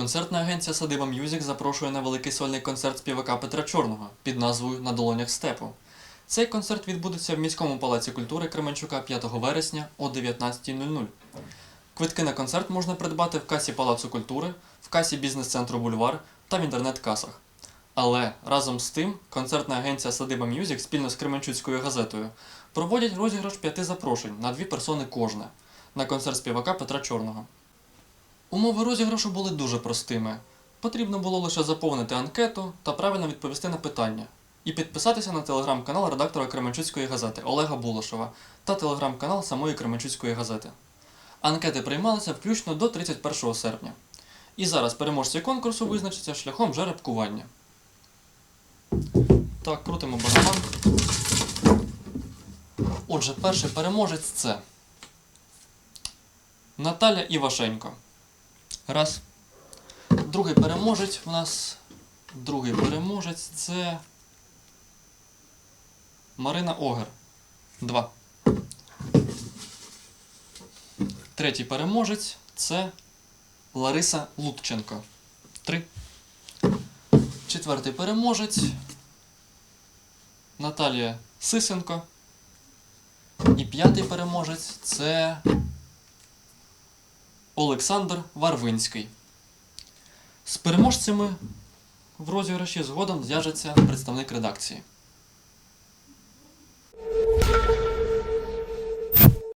Концертна агенція Садиба М'юзік запрошує на великий сольний концерт співака Петра Чорного під назвою На долонях степу. Цей концерт відбудеться в міському палаці культури Кременчука 5 вересня о 19.00. Квитки на концерт можна придбати в касі Палацу культури, в касі бізнес-центру Бульвар та в інтернет-касах. Але разом з тим концертна агенція Садиба М'юзік спільно з Кременчуцькою газетою проводять розіграш п'яти запрошень на дві персони кожна на концерт співака Петра Чорного. Умови розіграшу були дуже простими. Потрібно було лише заповнити анкету та правильно відповісти на питання. І підписатися на телеграм-канал редактора Кременчуцької газети Олега Булошева та телеграм-канал самої Кременчуцької газети. Анкети приймалися включно до 31 серпня. І зараз переможці конкурсу визначаться шляхом жеребкування. Так, крутимо барабан. Отже, перший переможець це Наталя Івашенко. Раз. Другий переможець у нас. Другий переможець це. Марина Огер. Два. Третій переможець це Лариса Лутченко. Три. Четвертий переможець Наталія Сисенко. І п'ятий переможець це Олександр Варвинський. З переможцями в розіграші згодом зв'яжеться представник редакції.